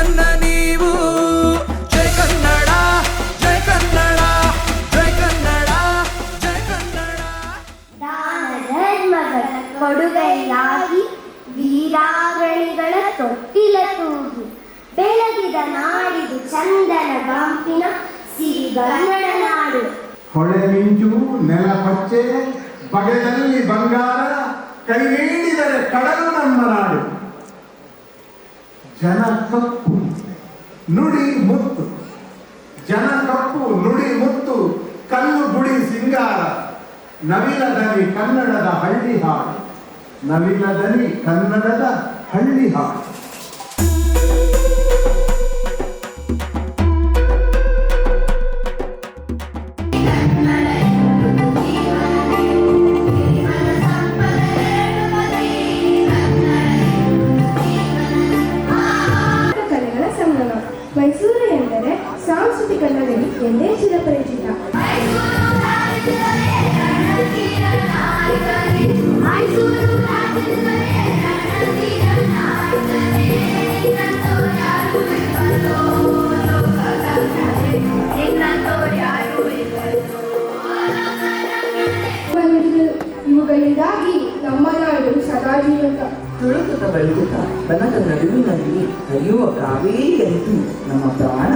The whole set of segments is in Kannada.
ಜಯವನ್ನ ನೀವು. ಜಯ ಕನ್ನಡ ಜಯ ಕನ್ನಡ ಜಯ ಕನ್ನಡ ಜಯ ಕನ್ನಡ. ಕೊಡುಗೆಯಾಗಿ ವೀರಾಗಳಿಗಳ ತೊಟ್ಟಿಲ ತೂಗಿ ಬೆಳಗಿದ ನಾಡಿದು ಚಂದನ ಹೊಳೆ ಮಿಂಚು ನೆಲ ಪಚ್ಚೆ ಬಗೆದಲ್ಲಿ ಬಂಗಾರ ಕೈ ಕಡಲು ನಮ್ಮ ನಾಡು. ಜನ ತಪ್ಪು. ನುಡಿ ಮುತ್ತು. ಜನ ಕಪ್ಪು ನುಡಿ ಮುತ್ತು, ಕಲ್ಲು ಗುಡಿ ಸಿಂಗಾರ. ನವಿಲದಲ್ಲಿ ಕನ್ನಡದ ಹಳ್ಳಿ ಹಾಡು. ನವಿಲದಲ್ಲಿ ಕನ್ನಡದ ಹಳ್ಳಿ ಹಾಡು. ಇವುಗಳು- ಇವುಗಳಿಂದಾಗಿ ನಮ್ಮ ನಾಡು ಸದಾ ಜೀವಂತ ತುಳುಕುತ್ತ ಬೆಳಗುತ್ತ ಬನದ ನಡುವಿನಲ್ಲಿ ಹರಿಯುವ ನಮ್ಮ ಪ್ರಾಣ.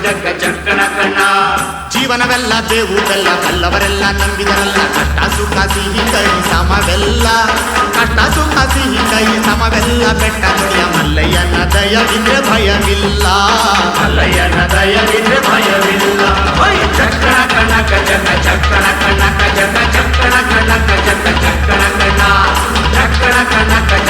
ಕಣಕ ಜಕ ಜಕ್ಕಣ ಕಣ ಜೀವನವೆಲ್ಲ ಬೇವು ಬೆಲ್ಲ ಬಲ್ಲವರೆಲ್ಲ ನಂಬಿದರಲ್ಲ ಕಷ್ಟ ಸುಖ ಸಿಹಿ ಕೈ ಸಮವೆಲ್ಲ ಕಷ್ಟ ಸುಖ ಸಿಹಿ ಕೈ ಸಮವೆಲ್ಲ ಬೆಟ್ಟ ನುಡಿಯ ಮಲ್ಲಯ್ಯನ ದಯವಿದ್ರೆ ಭಯವಿಲ್ಲ ಮಲ್ಲಯ್ಯನ ದಯವಿದ್ರೆ ಭಯವಿಲ್ಲ ಹೊಯ್ ಚಕ್ಕಣ ಕಣಕ ಜಕ ಚಕ್ಕಣ ಕಣಕ ಜಕ ಚಕ್ಕಣ ಕಣಕ ಜಕ ಚಕ್ಕಣ ಕಣ ಚಕ್ಕಣ ಕಣಕ ಜಕ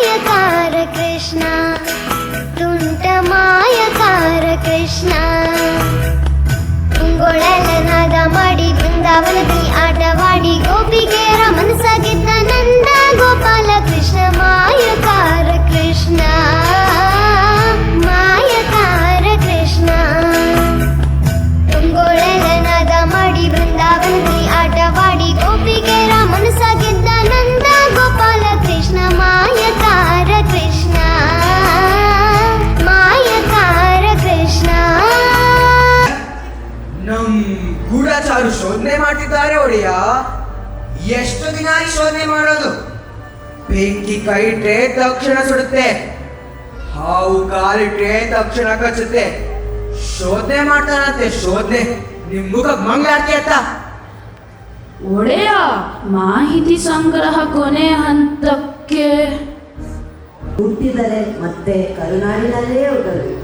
ಮಾಯಕಾರ ಕೃಷ್ಣ ತುಂಟ ಮಾಯಕಾರ ಕೃಷ್ಣ ಗೊಳಲನಾದ ಮಾಡಿ ಬೃಂದಾವನದಲ್ಲಿ ಆಟವಾಡಿ ಗೋಪಿಗೆಯರ ಮನಸ್ಸಾಗಿದ್ದ ನಂದ ಗೋಪಾಲ ಕೃಷ್ಣ ಮಾಯಕಾರ ಬೆಂಕಿ ಕೈ ಇಟ್ರೆ ತಕ್ಷಣ ಸುಡುತ್ತೆ. ಹಾವು ಕಾಲಿಟ್ರೆ ತಕ್ಷಣ ಕಚ್ಚುತ್ತೆ. ಶೋಧನೆ ಮಾಡ್ತಾನಂತೆ ಶೋಧನೆ. ನಿಮ್ ಮುಖ ಮಂಗಳಾರತಿ ಅಂತ. ಒಡೆಯ ಮಾಹಿತಿ ಸಂಗ್ರಹ ಕೊನೆ ಹಂತಕ್ಕೆ. ಹುಟ್ಟಿದರೆ ಮತ್ತೆ ಕರುನಾಡಿನಲ್ಲೇ ಹೋಗಬೇಕು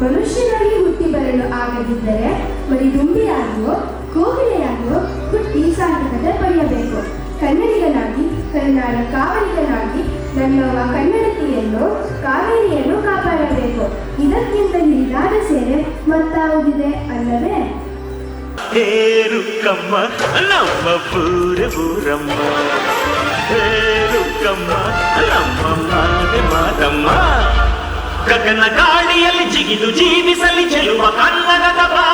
ಮನುಷ್ಯನಾಗಿ ಹುಟ್ಟಿ ಬರಲು ಆಗದಿದ್ದರೆ ಬರೀ ದುಂಬಿಯಾಗಿಯೋ ಕೋಗಿಲೆಯಾಗಿಯೋ ಹುಟ್ಟಿ ಸಾರ್ಥಕತೆ ಪಡೆಯಬೇಕು. ಕನ್ನಡಿಗನಾಗಿ ಕರುನಾಡ ಕಾವಲಿಗನಾಗಿ ನನ್ನವ ಕನ್ನಡತಿಯನ್ನು, ಕಾವೇರಿಯನ್ನು ಕಾಪಾಡಬೇಕು. ಇದಕ್ಕಿಂತ ಹಿರಿದಾದ ಸೇವೆ ಮತ್ತಾವುದಿದೆ ಅಲ್ಲವೇ? ಹೇರುಕ್ಕಮ್ಮ ನಮ್ಮ ಪೂರ ಹೇರು ಕಮ್ಮ ನಮ್ಮ ಮಾದೆ ಮಾದಮ್ಮ ಗಗನ ಗಾಳಿಯಲ್ಲಿ ಜಿಗಿದು ಜೀವಿಸಲಿ ಚೆಲುವ ಕನ್ನಡದ ಬಾವುಟ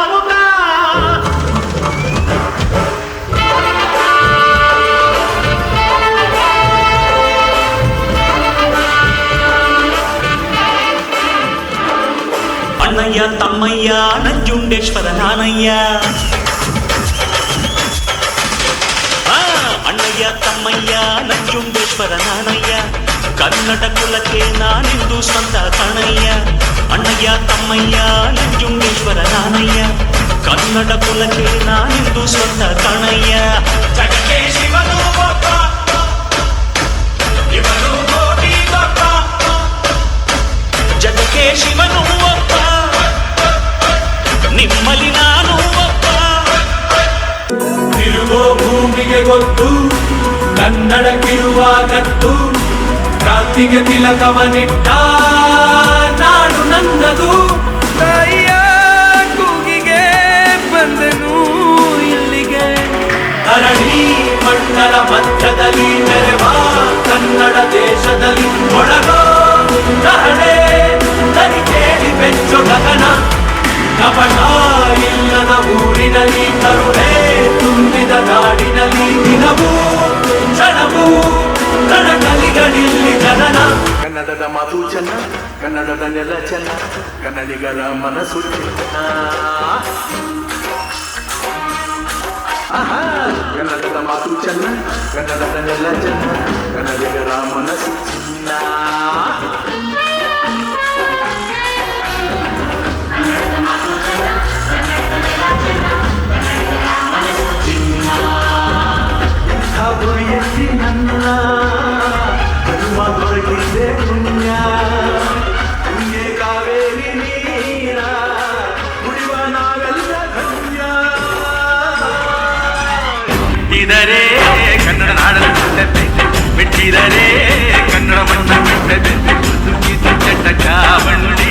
అమ్మయ్యా నంజుండేశ్వర నానయ్యా. అన్నయ్య తమ్మయ్యా నంజుండేశ్వర నానయ్య. కర్ణటకులకే నా నిందు సొంత కణయ్య అన్నయ్య తమ్మయ్యా నంజుండేశ్వర నానయ్య. కర్ణటకులకే నా నిందు సొంత కణయ్య జగతే శివను జగతే శివను ನಿಮ್ಮಲ್ಲಿ ನಾನು ಒಬ್ಬ. ತಿರುಗೋ ಭೂಮಿಗೆ ಗೊತ್ತು ಕನ್ನಡಕ್ಕಿರುವ ಕತ್ತು ಕ್ರಾಂತಿಗೆ ತಿಲಕವನಿಟ್ಟ ನಾಡು ನನ್ನದು ತಾಯಿಯ ಕೂಗಿಗೆ ಬಂದನು ಇಲ್ಲಿಗೆ. ಧರಣಿ ಮಂಡಲ ಮಧ್ಯದಲ್ಲಿ ನೆರೆವ ಕನ್ನಡ ದೇಶದಲ್ಲಿ ಒಳಗೋ ದನಿ ಕೇಳಿ ಕಪಟ ಇಲ್ಲದ ಊರಿನಲ್ಲಿ ಕರುಣೆ ತುಂಬಿದ ನಾಡಿನಲ್ಲಿ ದಿನವೂ ಕ್ಷಣವೂ ಕಣಕಲಿಗಳಿಲ್ಲಿ ಜನನ. ಕನ್ನಡದ ಮಾತು ಚೆನ್ನ ಕನ್ನಡದ ನೆಲ ಚೆನ್ನ ಕನ್ನಡಿಗರ ಮನಸ್ಸು ಕನ್ನಡದ ಮಾತು ಚೆನ್ನ ಕನ್ನಡದ ನೆಲ ಚೆನ್ನ ಕನ್ನಡಿಗರ ಮನಸ್ಸು ಚಿನ್ನ ಮೆಚ್ಚಿದರೆ ಕನ್ನಡ ನಾಡಲು ಬಿಟ್ಟದೆ ಮೆಚ್ಚಿದರೆ ಕನ್ನಡ ಮಣ್ಣ ಬಿಟ್ಟದೆ ಸುಖಿ ಚಟಕ ಬಣ್ಣಿ